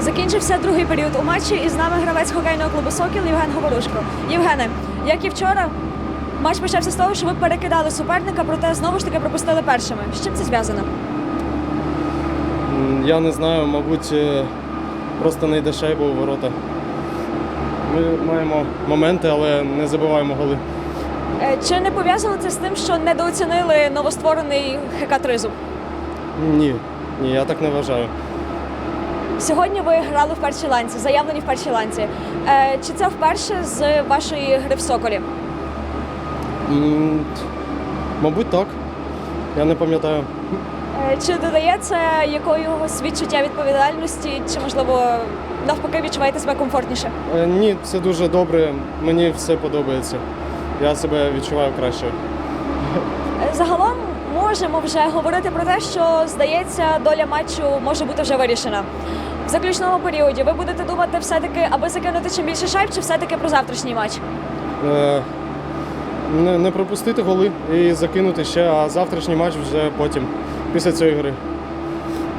Закінчився другий період у матчі, і з нами гравець хокейного клубу Сокіл Євген Говорушко. Євгене, як і вчора, матч почався з того, що ви перекидали суперника, проте знову ж таки пропустили першими. З чим це зв'язано? Я не знаю, мабуть, е, просто не йде був у ворота. Ми маємо моменти, але не забиваємо голи. Е, Чи не пов'язано це з тим, що недооцінили новостворений ХК Тризуб? Ні, ні, я так не вважаю. Сьогодні ви грали в першій ланці, заявлені в першій ланці. Е, Чи це вперше з вашої гри в Соколі? М, Мабуть, так. Я не пам'ятаю. Е, Чи додає це якогось відчуття відповідальності, чи можливо навпаки відчуваєте себе комфортніше? Е, Ні, це дуже добре. Мені все подобається. Я себе відчуваю краще. Е, Загалом можемо вже говорити про те, що здається, доля матчу може бути вже вирішена. В заключному періоді ви будете думати все-таки, аби закинути чим більше шайб, чи все-таки про завтрашній матч? Е, Не, не пропустити голи і закинути ще, а завтрашній матч вже потім, після цієї гри.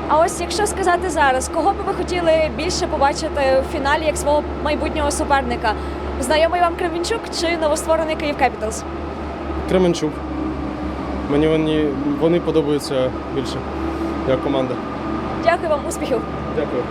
А ось якщо сказати зараз, кого би ви хотіли більше побачити в фіналі як свого майбутнього суперника? Знайомий вам Кременчук чи новостворений Київ Кепіталс? Кременчук. Мені вони, вони подобаються більше як команда. Дякую вам, успіхів! Дякую.